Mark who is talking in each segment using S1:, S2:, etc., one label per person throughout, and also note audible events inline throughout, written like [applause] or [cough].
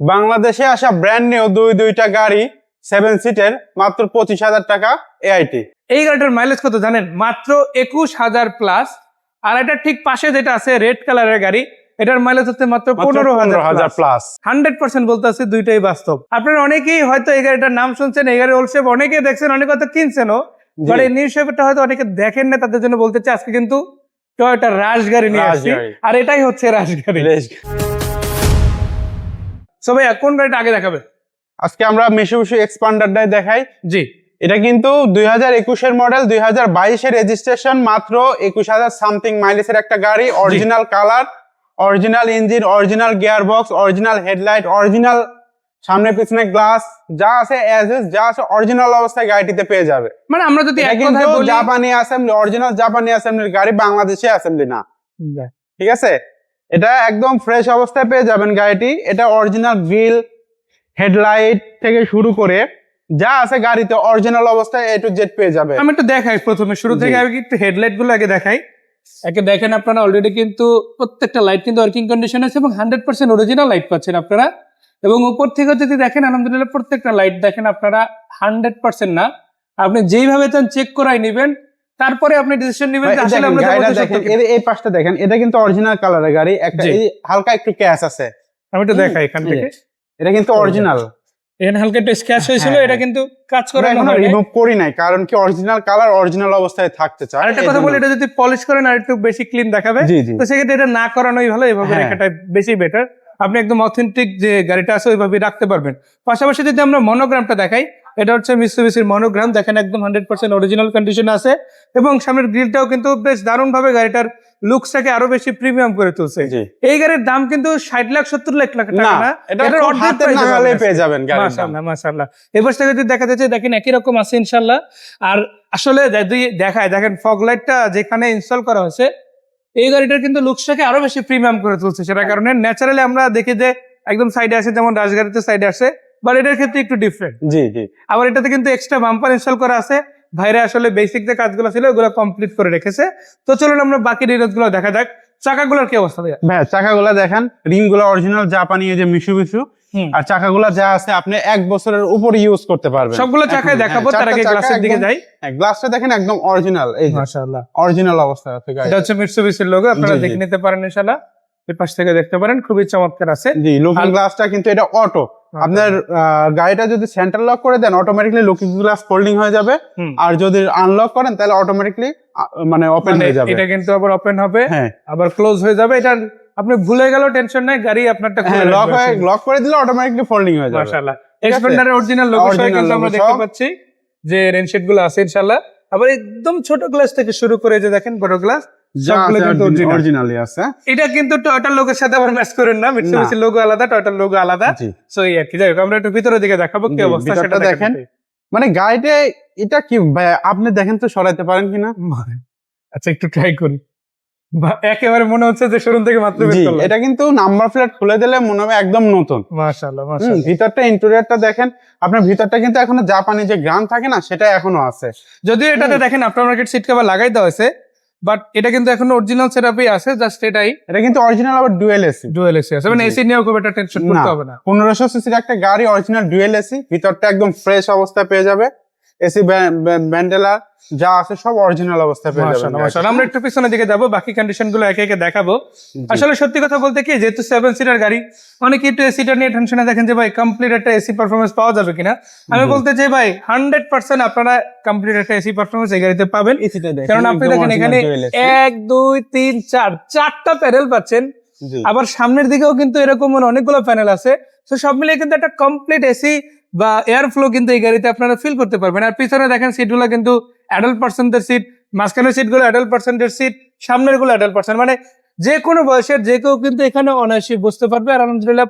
S1: বাংলাদেশে আসা brand new দুই দুইটা গাড়ি সেভেন সিটের মাত্র পঁচিশ হাজার টাকা এআইটি
S2: এই গাড়িটার মাইলেজ কত জানেন? মাত্র একুশ হাজার প্লাস আর এটা ঠিক পাশে যেটা আছে রেড কালারের গাড়ি এটার মাইলেজ হচ্ছে মাত্র পনেরো
S1: হাজার প্লাস
S2: হান্ড্রেড পার্সেন্ট বলতে আছে দুইটাই বাস্তব। আপনারা অনেকেই হয়তো এই গাড়িটার নাম শুনছেন এই গাড়ি ওলসেপ অনেকেই দেখছেন অনেকে হয়তো কিনছেনও। বাট এই নিউ শেপটা হয়তো অনেকে দেখেন না তাদের জন্য বলতে চাই আজকে কিন্তু টয়োটা রাশ গাড়ি নিয়ে আসছি। আর এটাই হচ্ছে রাশ গাড়ি। সো কোন গাড়িটা আগে দেখাবে
S1: আজকে আমরা মিশুবিশু এক্সপান্ডারটাই দেখাই।
S2: জি।
S1: এটা কিন্তু দুই হাজার একুশের মডেল দুই হাজার বাইশের রেজিস্ট্রেশন মাত্র একুশ হাজার সামথিং মাইলেজের একটা গাড়ি original colour original engine original original headlight original সামনে পিছনে গ্লাস যা আছে অ্যাজ ইজ যা আছে অরিজিনাল অবস্থায় গাড়িটিতে পেয়ে যাবে।
S2: মানে আমরা যদি এক কথায় বলি
S1: জাপানি অ্যাসেম্বলি অরিজিনাল জাপানি অ্যাসেম্বলির গাড়ি বাংলাদেশে অ্যাসেম্বলি না। ঠিক আছে? এটা একদম ফ্রেশ অবস্থায় পেয়ে যাবেন গাড়িটি। এটা অরিজিনাল গ্রিল হেডলাইট থেকে শুরু করে যা আছে গাড়িতে অরিজিনাল অবস্থায় এ টু জেড পেয়ে যাবে
S2: আমি একটু দেখাই প্রথমে শুরু থেকে আমি একটু হেডলাইটগুলো আগে দেখাই। একে দেখেন আপনারা অলরেডি কিন্তু প্রত্যেকটা লাইট কিন্তু ওয়ার্কিং কন্ডিশন আছে এবং হান্ড্রেড পার্সেন্ট অরিজিনাল লাইট পাচ্ছেন আপনারা। এবং উপর থেকে যদি দেখেন আলহামদুলিল্লাহ প্রত্যেকটা লাইট দেখেন আপনারা হান্ড্রেড পার্সেন্ট না। আপনি যেইভাবে চান চেক করাই নেবেন। তারপরে আপনি ডিসিশন নেবেন যে আসলে আমরা
S1: দেখেন এই পাশটা দেখেন এটা কিন্তু অরিজিনাল কালারের গাড়ি একটা এই হালকা একটু ক্যাশ আছে।
S2: আমি একটু দেখাই এখান থেকে।
S1: এটা কিন্তু অরিজিনাল
S2: এখানে হালকা একটু স্ক্র্যাচ হয়েছিল
S1: হ্যাঁ,
S2: এটা। কিন্তু কাজ করে
S1: এখনও রিমুভ করি নাই কারণ কি অরিজিনাল কালার অরিজিনাল অবস্থায় থাকতে চায়।
S2: আর একটা কথা। বলি এটা যদি পলিশ করেন আর একটু বেশি ক্লিন দেখাবে তো সেক্ষেত্রে এটা না করানোই ভালো এভাবে
S1: হ্যাঁ।
S2: রাখাটা বেশি বেটার আপনি একদম অথেন্টিক যে গাড়িটা আছে ওইভাবে রাখতে পারবেন। পাশাপাশি যদি আমরা মনোগ্রামটা দেখাই এটা হচ্ছে মিসুবিসির মনোগ্রাম দেখেন একদম হান্ড্রেড পার্সেন্ট অরিজিনাল কন্ডিশনে আছে এবং সামনের গ্রিলটাও কিন্তু বেশ দারুণ ভাবে গাড়িটার লুকসটাকে আরও বেশি প্রিমিয়াম করে তুলছে। এই গাড়ির দাম কিন্তু ষাট লাখ সত্তর লাখ টাকা
S1: না
S2: এটার
S1: পেয়ে যাবেন
S2: মাশাআল্লাহ এবার থেকে যদি দেখা যাচ্ছে দেখেন একই রকম আছে ইনশাল্লাহ আর আসলে দেখায় দেখেন ফগ লাইটটা যেখানে ইনস্টল করা হয়েছে এই গাড়িটার কিন্তু লুকসটাকে আরও বেশি প্রিমিয়াম করে তুলছে। সেটার কারণে ন্যাচারালি আমরা দেখি যে একদম সাইডে আসে যেমন রাজগাড়িতে সাইডে আসে বাট এটার ক্ষেত্রে একটু ডিফারেন্ট
S1: জি জি।
S2: আবার এটাতে কিন্তু এক্সট্রা বাম্পার ইনস্টল করা আছে। ভাইরা আসলে বেসিক যে কাজগুলো ছিল ওগুলো কমপ্লিট করে রেখেছে। তো চলুন আমরা বাকি ডিটেলসগুলো দেখা যাক। চাকাগুলোর কি অবস্থা
S1: ভাই চাকাগুলা দেখেন রিংগুলো অরিজিনাল জাপানি এই যে মিশু মিশু। আর চাকাগুলা যা আছে আপনি এক বছরের উপর ইউজ করতে পারবেন।
S2: সবগুলো চাকায় দেখাবো
S1: হ্যাঁ,
S2: তার আগে গ্লাসের দিকে যাই।
S1: হ্যাঁ, গ্লাসটা দেখেন একদম অরিজিনাল এই
S2: মাশাআল্লাহ।
S1: অরিজিনাল অবস্থা আছে। গাড়ি
S2: এটা হচ্ছে মিটসুবিসির লোগো আপনারা। দেখে নিতে পারেন ইনশাআল্লাহ। এই পাশ থেকে দেখতে পারেন খুবই চমৎকার আছে।
S1: জি লুকিং গ্লাসটা কিন্তু এটা অটো আপনার আহ, গাড়িটা যদি সেন্টার লক করে দেন অটোমেটিকলি লুকিং গ্লাস ফোল্ডিং হয়ে যাবে। আর যদি আনলক করেন তাহলে অটোমেটিকলি মানে ওপেন
S2: মানে
S1: হয়ে যাবে।
S2: এটা কিন্তু আবার ওপেন হবে।
S1: হ্যাঁ।
S2: আবার ক্লোজ হয়ে যাবে। এটা আপনি ভুলে গেলেও টেনশন নাই গাড়ি আপনারটা
S1: হ্যাঁ লক হয়ে লক করে দিলে অটোমেটিকলি ফোল্ডিং হয়ে যাবে।
S2: মাশাআল্লাহ? এক্সপেন্ডারের অরিজিনাল লোগো সহ কিন্তু আমরা দেখতে পাচ্ছি যে রেনশেডগুলো আছে ইনশাআল্লাহ। আবার একদম ছোট গ্লাস থেকে শুরু করে যে দেখেন বড় গ্লাস সবগুলো কিন্তু।
S1: অরিজিনালি আছে।
S2: এটা কিন্তু টয়োটার লোগোর সাথে আবার ম্যাচ করেন না মিটসুবিসির লোগো আলাদা টয়োটার লোগো আলাদা। সো এই আর কি। যাই হোক আমরা একটু ভিতরের দিকে দেখাবো কি অবস্থা সেটা দেখেন।
S1: মানে গাড়িতে এটা কি আপনি দেখেন তো সরাইতে পারেন কিনা?
S2: আচ্ছা একটু ট্রাই করি বা একেবারে মনে হচ্ছে যে শোরুম থেকে মাত্র
S1: এটা কিন্তু নাম্বার প্লেট খুলে দিলে মনে হবে একদম নতুন।
S2: মাশাআল্লাহ মাশাআল্লাহ।
S1: ভিতরটা ইন্টেরিয়রটা দেখেন আপনার ভিতরটা কিন্তু এখনও জাপানি যে গ্রাম থাকে না সেটা এখনও আছে।
S2: যদিও এটাতে দেখেন আফটার মার্কেট সিট কভার লাগাই দেওয়া হয়েছে বাট এটা কিন্তু এখন অরিজিনাল সেটআপই আছে জাস্ট এটাই।
S1: এটা কিন্তু অরিজিনাল আবার ডুয়েল এসি
S2: ডুয়েল এসি আছে মানে এসি নিয়েও খুব একটা টেনশন করতে হবে না।
S1: পনেরোশো সিসির একটা গাড়ি অরিজিনাল ডুয়েল এসি ভিতরটা একদম ফ্রেশ অবস্থা পেয়ে যাবে। এসি ব্যান্ডেলা যা আছে সব অরিজিনাল অবস্থায় পেয়ে যাবেন
S2: আমরা একটু পিছনের দিকে যাব বাকি কন্ডিশনগুলো একে একে দেখাবো। আসলে সত্যি কথা বলতে কি যেহেতু সেভেন সিটার গাড়ি অনেকে একটু এসিটা নিয়ে টেনশনে দেখেন যে ভাই কমপ্লিট একটা এসি পারফরমেন্স পাওয়া যাবে কিনা? আমি বলতে চাই ভাই হান্ড্রেড পার্সেন্ট আপনারা কমপ্লিট একটা এসি পারফরমেন্স এই গাড়িতে পাবেন। কারণ আপনি দেখেন এখানে এক দুই তিন চার চারটা প্যানেল পাচ্ছেন। আবার সামনের দিকেও কিন্তু এরকম অনেকগুলো প্যানেল আছে। তো সব মিলিয়ে কিন্তু একটা কমপ্লিট এসি বা এয়ার ফ্লো কিন্তু এই গাড়িতে আপনারা ফিল করতে পারবেন। আর পিছনে দেখেন সিটগুলো কিন্তু অ্যাডাল্ট পার্সেন্টের সিট মাঝখানের সিটগুলো অ্যাডাল্ট পার্সেন্টের সিট সামনেরগুলো অ্যাডাল্ট পার্সেন্ট মানে যে কোনো বয়সের যে কেউ কিন্তু এখানে অনায়াসে বসতে পারবে। আর আলহামদুলিল্লাহ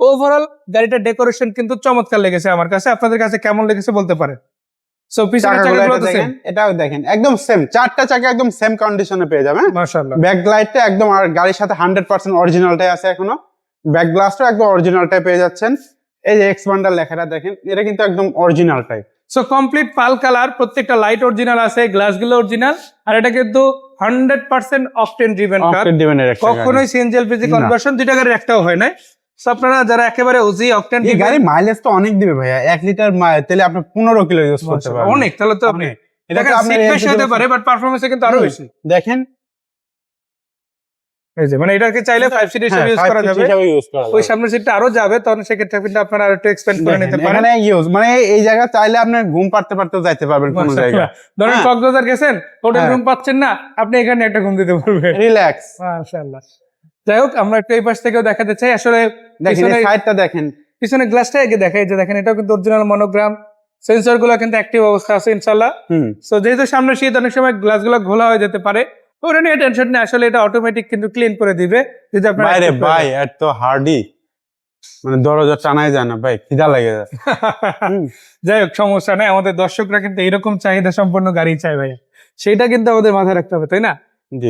S2: ওভারঅল গাড়িটার ডেকোরেশন কিন্তু চমৎকার লেগেছে আমার কাছে। আপনাদের কাছে কেমন লেগেছে বলতে পারেন? সো পিছনের
S1: চাকাগুলো
S2: চাকাগুলো
S1: এটা দেখেন এটাও দেখেন একদম সেম চারটা চাকা একদম সেম কন্ডিশনে পেয়ে যাবেন
S2: মাশাআল্লাহ।
S1: ব্যাক লাইটটা একদম আর গাড়ির সাথে হান্ড্রেড পার্সেন্ট অরিজিনালটাই আছে এখনও। ব্যাক গ্লাসটাও একদম অরিজিনালটাই পেয়ে যাচ্ছেন। এই যে এক্সপান্ডার লেখাটা দেখেন এটা কিন্তু একদম অরিজিনালটাই
S2: সো কমপ্লিট পাল কালার প্রত্যেকটা লাইট অরিজিনাল আছে গ্লাসগুলো অরিজিনাল আর এটা কিন্তু হান্ড্রেড পার্সেন্ট অকটেন ড্রিভেন। কখনোই সিএনজি এলপিজি কনভার্সন দুইটা গাড়ির একটাও হয় না আপনারা যারা একেবারে ওজি অকটেন
S1: এই গাড়ি মাইলেজ তো অনেক দিবে ভাইয়া। এক লিটার তেলে আপনি পনেরো কিলো ইউজ করতে পারবেন।
S2: অনেক তাহলে তো আপনি
S1: এটা
S2: সিট বেশি হতে পারে বাট পারফরমেন্সে কিন্তু
S1: আরও
S2: বেশি।
S1: দেখেন
S2: এই যে মানে এটাকে চাইলে ফাইভ সিট
S1: হ্যাঁ,
S2: হিসেবে ইউজ করা যাবে। ওই সামনের সিটটা আরও যাবে তখন সেক্ষেত্রে কিন্তু আপনারা আরও একটু এক্সপেন্ড করে নিতে পারেন।
S1: এখানে ইউজ মানে এই জায়গা চাইলে আপনি ঘুম পারতে যাইতে পারবেন কোনো। জায়গায়।
S2: ধরেন
S1: হ্যাঁ।
S2: কক্সবাজার গেছেন হোটেল
S1: হ্যাঁ।
S2: রুম পাচ্ছেন না আপনি এখানে একটা ঘুম দিতে পারবেন।
S1: রিল্যাক্স
S2: মাশাআল্লাহ। যাই হোক আমরা একটু এই পাশ থেকেও দেখাতে চাই। আসলে
S1: দেখেন সাইডটা দেখেন।
S2: পিছনে গ্লাসটা আগে দেখাই যে দেখেন এটাও কিন্তু অরিজিনাল মনোগ্রাম সেন্সরগুলো কিন্তু অ্যাক্টিভ অবস্থা আছে ইনশাল্লাহ সো যেহেতু সামনে শীত অনেক সময় গ্লাসগুলো ঘোলা হয়ে যেতে পারে। ওটা নিয়ে টেনশন নেই আসলে এটা অটোমেটিক কিন্তু ক্লিন করে দিবে। যদি আপনার
S1: বাইরে ভাই এত হার্ডি মানে দরজা টানাই যায় না ভাই খিদা লাগে [laughs]
S2: যাই হোক সমস্যা নেই আমাদের দর্শকরা কিন্তু এরকম চাহিদা সম্পন্ন গাড়ি চাই ভাই। সেটা কিন্তু আমাদের মাথায় রাখতে হবে তাই না?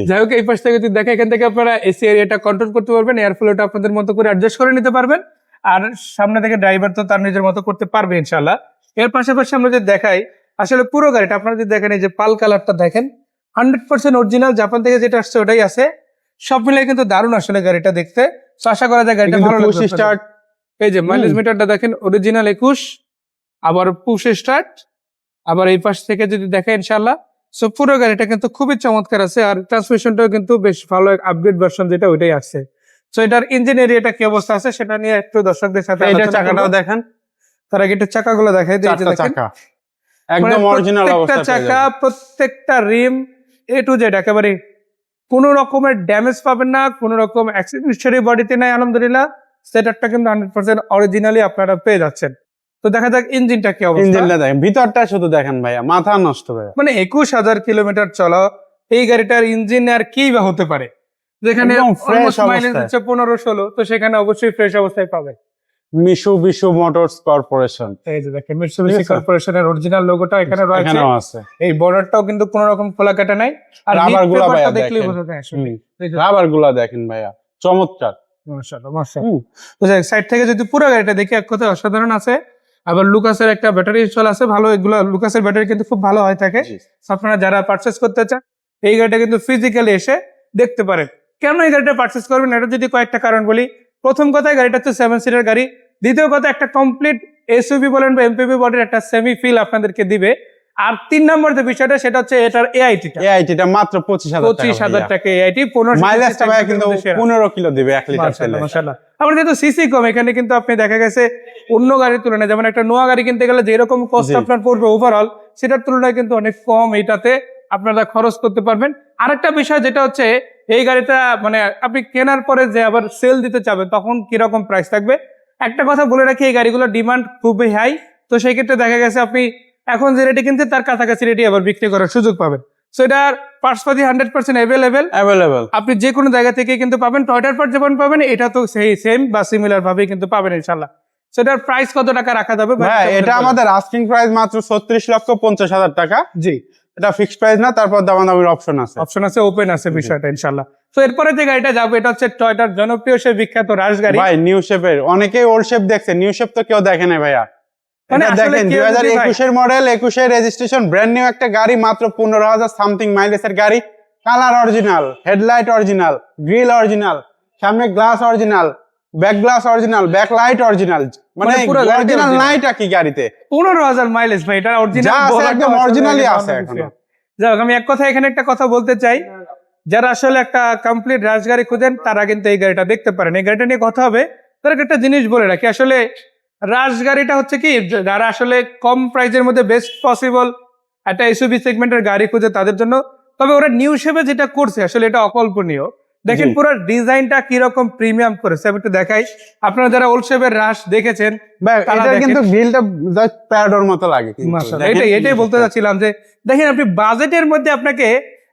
S2: যাই হোক এই পাশ থেকে যদি দেখে এখান থেকে আপনারা এসি এরিয়াটা কন্ট্রোল করতে পারবেন এয়ার ফ্লোটা আপনাদের মতো করে অ্যাডজাস্ট করে নিতে পারবেন। আর সামনে থেকে ড্রাইভার তো তার নিজের মতো করতে পারবে ইনশাল্লাহ এর পাশাপাশি আমরা যদি দেখাই আসলে পুরো গাড়িটা আপনারা যদি দেখেন এই যে পাল কালারটা দেখেন হান্ড্রেড পার্সেন্ট অরিজিনাল জাপান থেকে যেটা আসছে ওটাই আছে। সব মিলিয়ে কিন্তু দারুণ আসলে গাড়িটা দেখতে। আশা করা যায় গাড়িটা ভালো লাগবে
S1: স্টার্ট
S2: এই যে মাইলেজ মিটারটা দেখেন অরিজিনাল একুশ আবার পুশ স্টার্ট আবার এই পাশ থেকে যদি দেখেন ইনশাল্লাহ সো পুরো গাড়িটা কিন্তু খুবই চমৎকার আছে আর ট্রান্সমিশনটাও কিন্তু বেশ ভালো আপগ্রেড ভার্সন যেটা ওইটাই আছে। সো এটার ইঞ্জিন এরিয়াটা কি অবস্থা আছে সেটা নিয়ে একটু দর্শকদের সাথে
S1: এটা চাকাটাও দেখেন।
S2: তার আগে একটু চাকাগুলো দেখাই দিই এই যে
S1: চারটা
S2: দেখেন।
S1: চাকা।
S2: মানে
S1: একদম অরিজিনাল অবস্থা
S2: চাকা প্রত্যেকটা রিম এ টু জেড একেবারে কোনো রকমের ড্যামেজ পাবেন না কোনো রকম অ্যাক্সিডেন্ট বডিতে নাই আলহামদুলিল্লাহ। সেটারটা কিন্তু হান্ড্রেড পার্সেন্ট অরিজিনালি আপনারা পেয়ে যাচ্ছেন। তো দেখা যাক ইঞ্জিনটা কি অবস্থা।
S1: ইঞ্জিনটা দেখেন ভিতরটা শুধু দেখেন ভাইয়া মাথা নষ্ট ভাইয়া।
S2: মানে একুশ হাজার কিলোমিটার চলা এই গাড়িটার ইঞ্জিন আর কি বা হতে পারে? যেখানে মাইলেজ হচ্ছে পনেরো ষোলো তো সেখানে অবশ্যই ফ্রেশ অবস্থায় পাবে
S1: মিশু বিশু মোটরস কর্পোরেশন।
S2: এই যে দেখেন কর্পোরেশনের অরিজিনাল লোগোটা এখানে রয়েছে।
S1: আছে।
S2: এই বর্ডারটাও কিন্তু কোনো রকম খোলা কাটা নাই। আর নিটগুলা
S1: ভাইয়া দেখেন।
S2: বোঝা যায় আসলে।
S1: রাবারগুলা দেখেন ভাইয়া। চমৎকার।
S2: মাশাআল্লাহ, মাশাআল্লাহ। সাইড থেকে যদি পুরো গাড়িটা দেখি এক কথায় অসাধারণ আছে। আবার লুকাসের একটা ব্যাটারি ইনস্টল আছে ভালো। এগুলো লুকাসের ব্যাটারি কিন্তু খুব ভালো হয় থাকে। আপনারা যারা পারচেস করতে চান এই গাড়িটা কিন্তু ফিজিক্যালি এসে দেখতে পারেন। কেন এই গাড়িটা পারচেস করবেন? এটা যদি কয়েকটা কারণ বলি। প্রথম কথায় গাড়িটা হচ্ছে সেভেন সিটার গাড়ি। দ্বিতীয় কথা একটা কমপ্লিট এসইউভি বলেন বা এমপিভি বডির একটা সেমি ফিল আপনাদেরকে দিবে। আর তিন নম্বর যে বিষয়টা সেটা হচ্ছে এটার এআইটিটা
S1: এআইটিটা মাত্র পঁচিশ হাজার
S2: পঁচিশ হাজার টাকা এআইটি পনেরো
S1: মাইলেজটা ভাইয়া কিন্তু পনেরো কিলো দিবে এক লিটার তেলে।
S2: মাশাআল্লাহ, যেহেতু সিসি কম এখানে কিন্তু আপনি দেখা গেছে অন্য গাড়ির তুলনায় যেমন একটা নোয়া গাড়ি কিনতে গেলে যেরকম কস্ট আপনার পড়বে ওভারঅল সেটার তুলনায় কিন্তু অনেক কম এইটাতে। আপনারা খরচ করতে পারবেন। আরেকটা বিষয় যেটা হচ্ছে এই গাড়িটা মানে আপনি কেনার পরে যে আবার সেল দিতে চাবেন তখন কীরকম প্রাইস থাকবে? একটা কথা বলে রাখি এই গাড়িগুলোর ডিমান্ড খুবই হাই তো সেই ক্ষেত্রে দেখা গেছে আপনি এখন যে রেটে কিনতে তার কাছাকাছি রেটে আবার বিক্রি করার সুযোগ পাবেন। সো এটার পার্সপাতি হান্ড্রেড পার্সেন্ট অ্যাভেলেবেল
S1: অ্যাভেলেবল
S2: আপনি যে কোনো জায়গা থেকে কিন্তু পাবেন টয়টার পার্ট যেমন পাবেন এটা তো সেই সেম বা সিমিলার ভাবেই কিন্তু পাবেন ইনশাল্লাহ সেটার প্রাইস কত টাকা রাখা যাবে?
S1: হ্যাঁ এটা আমাদের আস্কিং প্রাইস মাত্র ছত্রিশ লক্ষ পঞ্চাশ হাজার টাকা।
S2: জি।
S1: এটা ফিক্সড প্রাইস না তারপর দামাদামির অপশন আছে।
S2: অপশন আছে ওপেন আছে বিষয়টা ইনশাল্লাহ তো এরপরে যে গাড়িটা যাবে এটা হচ্ছে টয়টার জনপ্রিয় সে বিখ্যাত রাজ গাড়ি।
S1: ভাই নিউ শেপের অনেকেই ওল্ড শেপ দেখছে নিউ শেপ তো কেউ দেখে নাই ভাইয়া।
S2: মানে
S1: দেখেন দুই হাজার একুশের মডেল একুশের রেজিস্ট্রেশন ব্র্যান্ড নিউ একটা গাড়ি মাত্র পনেরো হাজার সামথিং মাইলেজের গাড়ি। Colour original headlight original grill original সামনে glass original back glass original back light original মানে
S2: মানে পুরো
S1: অরিজিনাল
S2: original।
S1: নাইটা কি গাড়িতে?
S2: পনেরো হাজার মাইলেজ ভাই এটা অরিজিনাল
S1: একদম originally আছে এখনও।
S2: যাই হোক, আমি এক কথা এখানে একটা কথা বলতে চাই। যারা আসলে একটা কমপ্লিট রাজগাড়ি খুঁজেন তারা কিন্তু এই গাড়িটা দেখতে পারেন। এই গাড়িটা নিয়ে কথা হবে। তার একটা জিনিস বলে রাখি আসলে রাজগাড়িটা হচ্ছে কি যারা আসলে কম প্রাইজের মধ্যে বেস্ট পসিবল একটা এসইউভি সেগমেন্টের গাড়ি খুঁজে তাদের জন্য তবে ওরা নিউ শেপে যেটা করছে আসলে এটা অকল্পনীয়। দেখেন। পুরো ডিজাইনটা কীরকম প্রিমিয়াম করেছে আমি একটু দেখাই। আপনারা যারা ওল্ড শেপের রাশ দেখেছেন
S1: এটা কিন্তু গ্রিলটা জাস্ট প্যারাডোর মতো লাগে
S2: এটাই এটাই বলতে। চাচ্ছিলাম যে দেখেন আপনি বাজেটের মধ্যে আপনাকে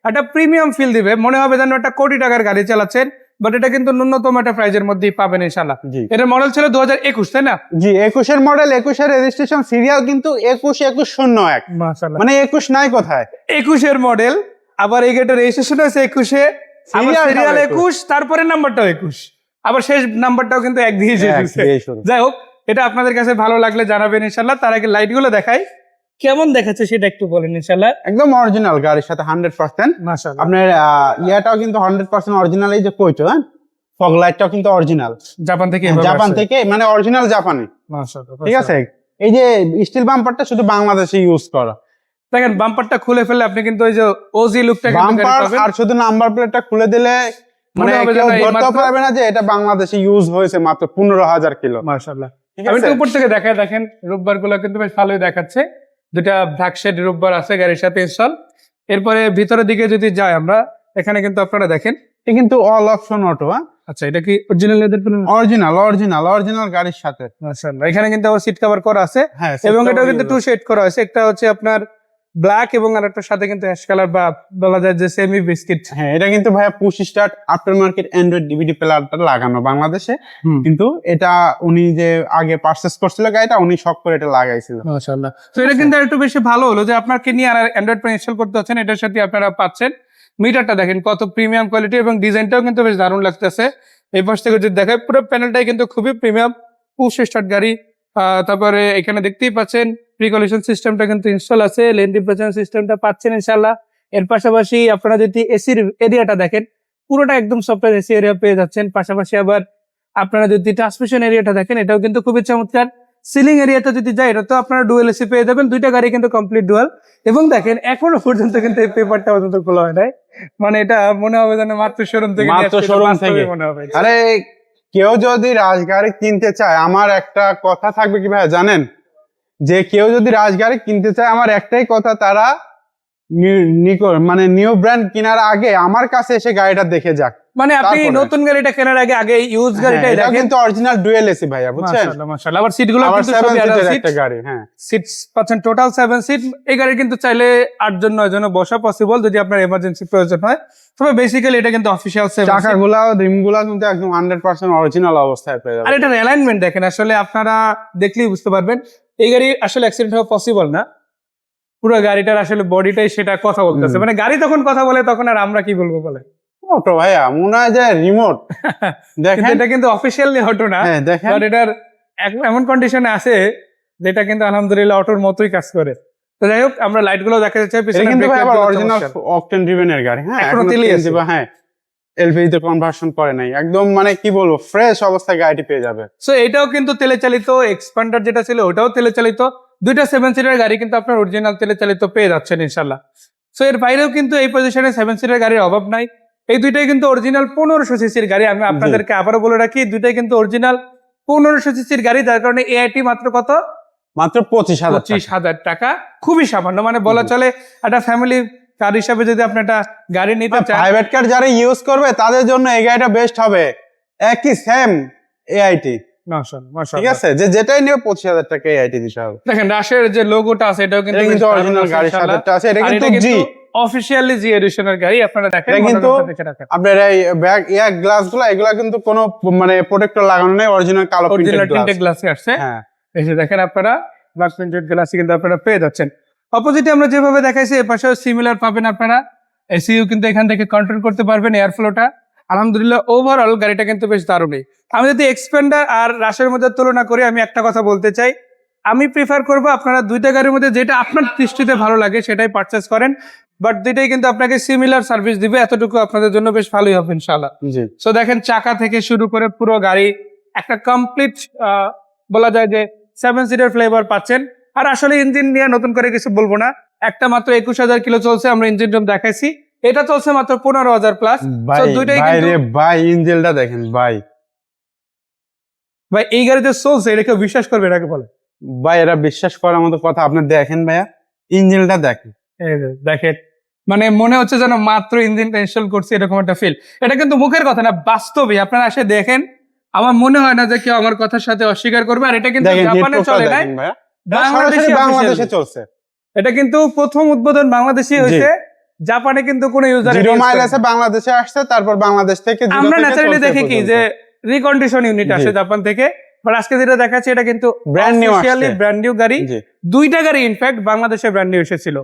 S2: একটা প্রিমিয়াম ফিল দিবে। মনে হবে যেন একটা কোটি টাকার গাড়ি চালাচ্ছেন বাট এটা কিন্তু ন্যূনতম একটা প্রাইজের মধ্যেই পাবেন ইনশাল্লাহ
S1: জি।
S2: এটার মডেল ছিল দু হাজার একুশ তাই না?
S1: জি একুশের মডেল একুশের রেজিস্ট্রেশন সিরিয়াল কিন্তু একুশ একুশ শূন্য এক। মানে একুশ নাই কোথায়?
S2: একুশের মডেল আবার এই গেটের রেজিস্ট্রেশন হয়েছে একুশে সিরিয়াল একুশ। তারপরে নাম্বারটাও একুশ। আবার শেষ নাম্বারটাও কিন্তু এক দিয়ে। যাই হোক এটা আপনাদের কাছে ভালো লাগলে জানাবেন ইনশাল্লাহ তার আগে লাইটগুলো দেখাই। কেমন দেখাচ্ছে সেটা একটু বলেন ইনশাল্লাহ
S1: একদম অরিজিনাল গাড়ির সাথে হান্ড্রেড পার্সেন্ট
S2: মাশাল্লাহ
S1: আপনার ইয়াটাও কিন্তু হান্ড্রেড পার্সেন্ট অরিজিনাল এই যে কইটো হ্যাঁ? ফগ লাইটটাও কিন্তু অরিজিনাল
S2: জাপান থেকে
S1: জাপান থেকে মানে অরিজিনাল জাপানি। ঠিক আছে? এই যে স্টিল বাম্পারটা শুধু বাংলাদেশে ইউজ করা।
S2: দেখেন বাম্পারটা খুলে ফেলে আপনি কিন্তু ওই যে ওজি লুকটা
S1: বাম্পার আর শুধু নাম্বার প্লেটটা খুলে দিলে মানে কেউ
S2: মাত্র-
S1: পারবে না যে এটা বাংলাদেশে ইউজ হয়েছে মাত্র পনেরো হাজার কিলো।
S2: মাশাআল্লাহ। আমি তো উপর থেকে দেখায় দেখেন রোববারগুলো কিন্তু বেশ ভালোই দেখাচ্ছে। দুটা ব্ল্যাক শেড রোববার আছে গাড়ির সাথে ইনস্টল এরপরে ভিতরের দিকে যদি যাই আমরা এখানে কিন্তু আপনারা দেখেন
S1: এটা কিন্তু অল অপশন অটো হ্যাঁ?
S2: আচ্ছা এটা কি original leather
S1: original original original গাড়ির সাথে।
S2: মাশাআল্লাহ এখানে কিন্তু আবার সিট কভার করা আছে।
S1: হ্যাঁ
S2: এবং
S1: এটা
S2: এটাও কিন্তু টু
S1: সেট
S2: শেড করা আছে। একটা হচ্ছে আপনার ব্ল্যাক এবং আর আরেকটার সাথে কিন্তু অ্যাশ কালার বা বলা যায় যে সেমি বিস্কিট
S1: হ্যাঁ এটা কিন্তু ভাইয়া push start after market android DVD প্লেয়ারটা লাগানো বাংলাদেশে। কিন্তু এটা উনি যে আগে পারচেস করছিল গাড়িটা উনি শখ করে এটা লাগাইছিল।
S2: মাশাআল্লাহ। তো এটা কিন্তু একটু বেশি ভালো হলো যে আপনাকে নিয়ে আর অ্যান্ড্রয়েড ফোন ইনস্টল করতে হচ্ছেন এটার সাথে আপনারা পাচ্ছেন। মিটারটা দেখেন কত প্রিমিয়াম কোয়ালিটি এবং ডিজাইনটাও কিন্তু বেশ দারুণ লাগতেছে। এই পাশ থেকে যদি দেখায় পুরো প্যানেলটাই কিন্তু খুবই প্রিমিয়াম পুশ স্টার্ট গাড়ি আহ, তারপরে এখানে দেখতেই পাচ্ছেন প্রিকলিউশন সিস্টেমটা কিন্তু ইনস্টল আছে লেন ডিপ্রেশন সিস্টেমটা পাচ্ছেন ইনশাল্লাহ এর পাশাপাশি আপনারা যদি এসির এরিয়াটা দেখেন পুরোটা একদম সফটওয়্যার এসি এরিয়া পেয়ে যাচ্ছেন। পাশাপাশি আবার আপনারা যদি ট্রান্সমিশন এরিয়াটা দেখেন এটাও কিন্তু খুবই চমৎকার। সিলিং এরিয়াতে যদি যাই এটা তো আপনারা ডুয়েল এসি পেয়ে যাবেন। দুইটা গাড়ি কিন্তু কমপ্লিট ডুয়াল এবং দেখেন এখনও পর্যন্ত কিন্তু এই পেপারটা পর্যন্ত খোলা হয় নাই। মানে এটা মনে হবে যেন মাত্র শোরুম থেকে
S1: মাত্র
S2: বাস্তবে
S1: থেকে।
S2: মনে হবে।
S1: আরে কেউ যদি রাজগাড়ি কিনতে চায় আমার একটা কথা থাকবে কি ভাই জানেন? যে কেউ যদি রাজগাড়ি কিনতে চায় আমার একটাই কথা তারা মানে নিউ ব্র্যান্ড কেনার আগে আমার কাছে এসে গাড়িটা দেখে যাক।
S2: মানে আপনি নতুন গাড়িটা কেনার আগে আগে ইউজ
S1: গাড়িটা
S2: দেখেন।
S1: কিন্তু অরিজিনাল ডুয়েল এসি ভাইয়া বুঝছেন?
S2: মাশাআল্লাহ মাশাআল্লাহ। আবার সিটগুলো
S1: আবার
S2: কিন্তু সবই adult
S1: সিটের একটা গাড়ি হ্যাঁ।
S2: সিটস পাচ্ছেন টোটাল সেভেন সিট এই গাড়ি কিন্তু চাইলে আটজন নয় জনে বসা পসিবল যদি আপনার এমার্জেন্সি প্রয়োজন হয়। তবে বেসিক্যালি এটা কিন্তু অফিসিয়াল সেভেন
S1: চাকাগুলা রিমগুলা কিন্তু একদম হান্ড্রেড পার্সেন্ট অরিজিনাল অবস্থায় পেয়ে
S2: যাবেন।
S1: আর
S2: এটার অ্যালাইনমেন্ট দেখেন আসলে আপনারা দেখলেই বুঝতে পারবেন। এই গাড়ি আসলে অ্যাক্সিডেন্ট হওয়া পসিবল না। পুরো গাড়িটার আসলে বডিটাই সেটা কথা বলতেছে। মানে গাড়ি তখন কথা বলে তখন আর আমরা কি বলব বলে
S1: অটো ভাইয়া মনে হয় যে রিমোট [laughs] দেখেন।
S2: এটা কিন্তু অফিসিয়ালি হতো না।
S1: হ্যাঁ দেখেন।
S2: এটার এমন কন্ডিশনে আছে যেটা কিন্তু আলহামদুলিল্লাহ অটোর মতোই কাজ করে। তো যাই হোক আমরা লাইটগুলো দেখাতে চাই
S1: এটা
S2: পিছনে
S1: কিন্তু ভাই আবার অরিজিনাল। অকটেন ড্রিভেনের গাড়ি। হ্যাঁ এখনও
S2: তেলই আছে।
S1: হ্যাঁ। এলপিজি তে কনভার্সন করে নাই। একদম মানে কি বলব ফ্রেশ অবস্থায় গাড়িটি পেয়ে যাবে।
S2: সো এটাও কিন্তু তেলে চালিত এক্সপান্ডার যেটা ছিল ওটাও তেলে চালিত দুইটা সেভেন সিটার গাড়ি কিন্তু আপনার অরিজিনাল তেলে চালিত পেয়ে যাচ্ছেন ইনশাল্লাহ সো এর বাইরেও কিন্তু এই পজিশনে সেভেন সিটার গাড়ির অভাব নাই। এই দুইটাই কিন্তু অরিজিনাল পনেরোশো সিসির গাড়ি আমি আপনাদেরকে আবারও বলে রাখি দুইটাই কিন্তু অরিজিনাল পনেরোশো সিসির গাড়ি যার কারণে এআইটি মাত্র কত?
S1: মাত্র পঁচিশ হাজার
S2: পঁচিশ হাজার টাকা। খুবই সামান্য মানে বলা চলে একটা ফ্যামিলি কার হিসাবে যদি আপনি একটা গাড়ি নিতে চান?
S1: প্রাইভেট কার যারা ইউজ করবে তাদের জন্য এই গাড়িটা বেস্ট হবে। একই সেম এআইটি
S2: মাশাআল্লাহ,
S1: ঠিক
S2: মাশাআল্লাহ।
S1: আছে? যে যেটাই নিয়ে পঁচিশ হাজার টাকা এআইটি দিতে হবে।
S2: দেখেন রাশের যে লোগোটা আছে এটাও কিন্তু
S1: কিন্তু অরিজিনাল গাড়ির সাথে আছে। এটা কিন্তু জি
S2: কিন্তু অফিসিয়ালি জি এডিশনের গাড়ি আপনারা দেখেন
S1: কিন্তু- আপনার এই গ্লাসগুলা এগুলা কিন্তু কোনো মানে প্রোটেক্টর লাগানো নেই অরিজিনাল কালো
S2: অরিজিনাল
S1: প্রিন্টেড গ্লাস
S2: গ্লাসে আসছে।
S1: হ্যাঁ।
S2: এই যে দেখেন আপনারা গ্লাস প্রিন্টেড গ্লাস কিন্তু আপনারা পেয়ে যাচ্ছেন। অপোজিটে আমরা যেভাবে দেখাইছি এর পাশেও সিমিলার পাবেন আপনারা। এসিইউ কিন্তু এখান থেকে কন্ট্রোল করতে পারবেন এয়ার ফ্লোটা আলহামদুলিল্লাহ ওভারঅল গাড়িটা কিন্তু বেশ দারুণই আমি যদি এক্সপেন্ডার আর রাশের মধ্যে তুলনা করি আমি একটা কথা বলতে চাই। আমি প্রিফার করব আপনারা দুইটা গাড়ির মধ্যে যেটা আপনার দৃষ্টিতে ভালো লাগে সেটাই পারচেস করেন। বাট দুইটাই কিন্তু আপনাকে সিমিলার সার্ভিস দিবে। এতটুকু আপনাদের জন্য বেশ ভালোই হবে ইনশাআল্লাহ।
S1: জি।
S2: সো দেখেন চাকা থেকে শুরু করে পুরো গাড়ি একটা কমপ্লিট বলা যায় যে সেভেন সিটার ফ্লেভার পাচ্ছেন। আর আসলে ইঞ্জিন নিয়ে নতুন করে কিছু বলব না। একটা মাত্র একুশ হাজার কিলো চলছে আমরা ইঞ্জিন রুম দেখাইছি। এটা চলছে মাত্র পনেরো হাজার প্লাস দুইটাই
S1: ভাই ইঞ্জেলটা দেখেন ভাই।
S2: ভাই এই গাড়িতে চলছে এটা কেউ বিশ্বাস করবে এটাকে বলে।
S1: ভাই এরা বিশ্বাস করার মতো কথা আপনি দেখেন ভাইয়া। ইঞ্জেলটা দেখেন।
S2: দেখেন। মানে মনে হচ্ছে যেন মাত্র ইঞ্জিনটা ইনস্টল করছি এরকম একটা ফিল এটা কিন্তু মুখের কথা না বাস্তবে আপনারা এসে দেখেন। আমার মনে হয় না যে কেউ আমার কথার সাথে অস্বীকার করবে আর এটা কিন্তু জাপানে চলে নাই?
S1: এটা
S2: বাংলাদেশে
S1: বাংলাদেশে। চলছে।
S2: এটা কিন্তু প্রথম উদ্বোধন বাংলাদেশে হয়েছে। জাপানে কিন্তু কোনো ইউজার
S1: জিরো মাইল আছে বাংলাদেশে আসছে তারপর বাংলাদেশ থেকে
S2: আমরা ন্যাচারালি দেখি কি যে রিকন্ডিশন ইউনিট আসে জাপান থেকে। বাট আজকে যেটা দেখাচ্ছে এটা কিন্তু
S1: new আসছে।
S2: ব্র্যান্ড নিউ গাড়ি। দুইটা গাড়ি ইনফ্যাক্ট বাংলাদেশে ব্র্যান্ড নিউ এসেছিল।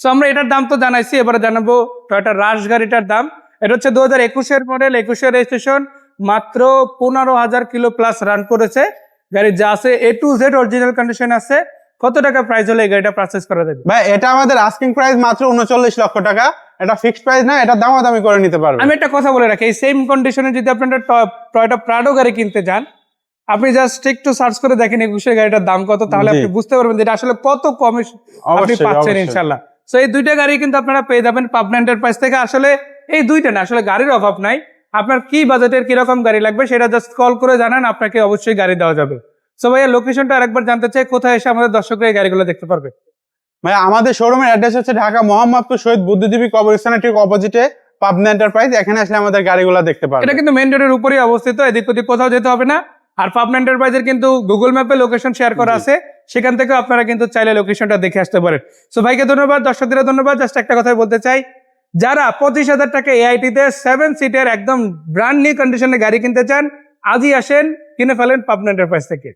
S2: সো আমরা এটার দাম তো জানাইছি এবারে জানাব টয়টা রাশ গাড়িটার দাম। এটা হচ্ছে দু হাজার একুশের মডেল একুশের রেজিস্ট্রেশন মাত্র পনেরো হাজার কিলো প্লাস রান করেছে। গাড়ি যা আছে A to Z original condition আছে কত টাকা প্রাইস হলে এই গাড়িটা পারচেস করা যাবে?
S1: ভাই এটা আমাদের আস্কিং প্রাইস মাত্র উনচল্লিশ লক্ষ টাকা। এটা ফিক্সড প্রাইস না এটা দামাদামি করে নিতে পারবে।
S2: আমি একটা কথা বলে রাখি এই সেম কন্ডিশনে যদি আপনারা টয়টা প্রাডো গাড়ি কিনতে যান আপনি জাস্ট একটু সার্চ করে দেখেন একুশের গাড়িটার দাম কত তাহলে আপনি বুঝতে পারবেন যে এটা আসলে কত কমে আপনি পাচ্ছেন। ইনশাল্লাহ তো এই দুইটা গাড়ি কিন্তু আপনারা পেয়ে যাবেন পাবনা এন্টারপ্রাইজ থেকে। আসলে এই দুইটা না আসলে গাড়ির অভাব নাই। আপনার কি বাজেটের কীরকম গাড়ি লাগবে সেটা জাস্ট কল করে জানান আপনাকে অবশ্যই গাড়ি দেওয়া যাবে। সো ভাইয়া লোকেশনটা আরেকবার জানতে চাই কোথায় এসে আমাদের দর্শকরা এই গাড়িগুলো দেখতে পারবে?
S1: ভাই আমাদের শোরুমের অ্যাড্রেস হচ্ছে ঢাকা মোহাম্মদপুর শহীদ বুদ্ধিজীবী কবরস্থানের ঠিক অপোজিটে পাবনা এন্টারপ্রাইজ এখানে আসলে আমাদের গাড়িগুলো দেখতে পারবে।
S2: এটা কিন্তু মেন রোডের উপরেই অবস্থিত এদিক ওদিক কোথাও যেতে হবে না। আর পাবনা এন্টারপ্রাইজের কিন্তু গুগল ম্যাপে লোকেশন শেয়ার করা আছে সেখান থেকে আপনারা কিন্তু চাইলে লোকেশনটা দেখে আসতে পারেন। সো ভাইকে ধন্যবাদ দর্শকদের ধন্যবাদ। জাস্ট একটা কথাই বলতে চাই যারা পঁচিশ হাজার টাকা এআইটিতে সেভেন সিটের একদম ব্র্যান্ড নিউ কন্ডিশনে গাড়ি কিনতে চান, আজই আসেন, কিনে ফেলেন পাবনা এন্টারপ্রাইজ থেকে।